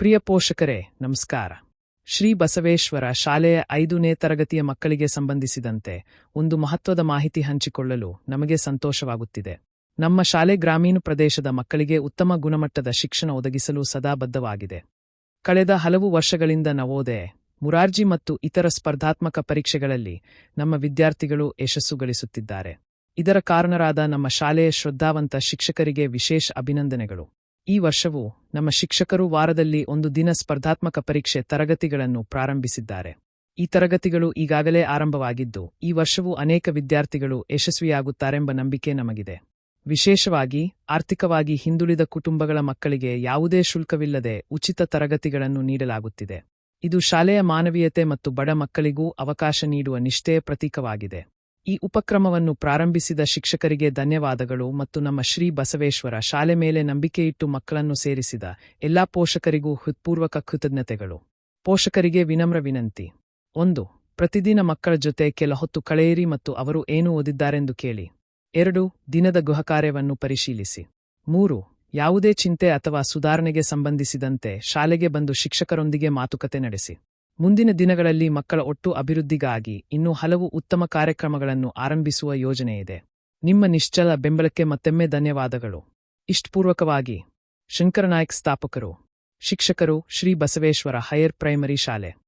ಪ್ರಿಯ ಪೋಷಕರೇ, ನಮಸ್ಕಾರ. ಶ್ರೀ ಬಸವೇಶ್ವರ ಶಾಲೆಯ ಐದನೇ ತರಗತಿಯ ಮಕ್ಕಳಿಗೆ ಸಂಬಂಧಿಸಿದಂತೆ ಒಂದು ಮಹತ್ವದ ಮಾಹಿತಿ ಹಂಚಿಕೊಳ್ಳಲು ನಮಗೆ ಸಂತೋಷವಾಗುತ್ತಿದೆ. ನಮ್ಮ ಶಾಲೆ ಗ್ರಾಮೀಣ ಪ್ರದೇಶದ ಮಕ್ಕಳಿಗೆ ಉತ್ತಮ ಗುಣಮಟ್ಟದ ಶಿಕ್ಷಣ ಒದಗಿಸಲು ಸದಾ ಬದ್ಧವಾಗಿದೆ. ಕಳೆದ ಹಲವು ವರ್ಷಗಳಿಂದ ನವೋದಯ, ಮುರಾರ್ಜಿ ಮತ್ತು ಇತರ ಸ್ಪರ್ಧಾತ್ಮಕ ಪರೀಕ್ಷೆಗಳಲ್ಲಿ ನಮ್ಮ ವಿದ್ಯಾರ್ಥಿಗಳು ಯಶಸ್ಸು ಗಳಿಸುತ್ತಿದ್ದಾರೆ ಇದರ ಕಾರಣರಾದ ನಮ್ಮ ಶಾಲೆಯ ಶ್ರದ್ಧಾವಂತ ಶಿಕ್ಷಕರಿಗೆ ವಿಶೇಷ ಅಭಿನಂದನೆಗಳು. ಈ ವರ್ಷವೂ ನಮ್ಮ ಶಿಕ್ಷಕರು ವಾರದಲ್ಲಿ ಒಂದು ದಿನ ಸ್ಪರ್ಧಾತ್ಮಕ ಪರೀಕ್ಷೆ ತರಗತಿಗಳನ್ನು ಪ್ರಾರಂಭಿಸಿದ್ದಾರೆ. ಈ ತರಗತಿಗಳು ಈಗಾಗಲೇ ಆರಂಭವಾಗಿದ್ದು, ಈ ವರ್ಷವೂ ಅನೇಕ ವಿದ್ಯಾರ್ಥಿಗಳು ಯಶಸ್ವಿಯಾಗುತ್ತಾರೆಂಬ ನಂಬಿಕೆ ನಮಗಿದೆ. ವಿಶೇಷವಾಗಿ, ಆರ್ಥಿಕವಾಗಿ ಹಿಂದುಳಿದ ಕುಟುಂಬಗಳ ಮಕ್ಕಳಿಗೆ ಯಾವುದೇ ಶುಲ್ಕವಿಲ್ಲದೆ ಉಚಿತ ತರಗತಿಗಳನ್ನು ನೀಡಲಾಗುತ್ತಿದೆ. ಇದು ಶಾಲೆಯ ಮಾನವೀಯತೆ ಮತ್ತು ಬಡ ಮಕ್ಕಳಿಗೂ ಅವಕಾಶ ನೀಡುವ ನಿಷ್ಠೆಯ ಪ್ರತೀಕವಾಗಿದೆ. ಈ ಉಪಕ್ರಮವನ್ನು ಪ್ರಾರಂಭಿಸಿದ ಶಿಕ್ಷಕರಿಗೆ ಧನ್ಯವಾದಗಳು ಮತ್ತು ನಮ್ಮ ಶ್ರೀ ಬಸವೇಶ್ವರ ಶಾಲೆ ಮೇಲೆ ನಂಬಿಕೆಯಿಟ್ಟು ಮಕ್ಕಳನ್ನು ಸೇರಿಸಿದ ಎಲ್ಲಾ ಪೋಷಕರಿಗೂ ಹೃತ್ಪೂರ್ವಕ ಕೃತಜ್ಞತೆಗಳು. ಪೋಷಕರಿಗೆ ವಿನಮ್ರ ವಿನಂತಿ. ಒಂದು, ಪ್ರತಿದಿನ ಮಕ್ಕಳ ಜೊತೆ ಕೆಲ ಹೊತ್ತು ಕಳೆಯಿರಿ ಮತ್ತು ಅವರು ಏನು ಓದಿದ್ದಾರೆಂದು ಕೇಳಿ. ಎರಡು, ದಿನದ ಗೃಹಕಾರ್ಯವನ್ನು ಪರಿಶೀಲಿಸಿ. ಮೂರು, ಯಾವುದೇ ಚಿಂತೆ ಅಥವಾ ಸುಧಾರಣೆಗೆ ಸಂಬಂಧಿಸಿದಂತೆ ಶಾಲೆಗೆ ಬಂದು ಶಿಕ್ಷಕರೊಂದಿಗೆ ಮಾತುಕತೆ ನಡೆಸಿ. ಮುಂದಿನ ದಿನಗಳಲ್ಲಿ ಮಕ್ಕಳ ಒಟ್ಟು ಅಭಿವೃದ್ಧಿಗಾಗಿ ಇನ್ನೂ ಹಲವು ಉತ್ತಮ ಕಾರ್ಯಕ್ರಮಗಳನ್ನು ಆರಂಭಿಸುವ ಯೋಜನೆಯಿದೆ. ನಿಮ್ಮ ನಿಶ್ಚಲ ಬೆಂಬಲಕ್ಕೆ ಮತ್ತೊಮ್ಮೆ ಧನ್ಯವಾದಗಳು. ಇಷ್ಟಪೂರ್ವಕವಾಗಿ, ಶಂಕರನಾಯಕ್ ಸ್ಥಾಪಕರು, ಶಿಕ್ಷಕರು ಶ್ರೀ ಬಸವೇಶ್ವರ ಹೈಯರ್ ಪ್ರೈಮರಿ ಶಾಲೆ.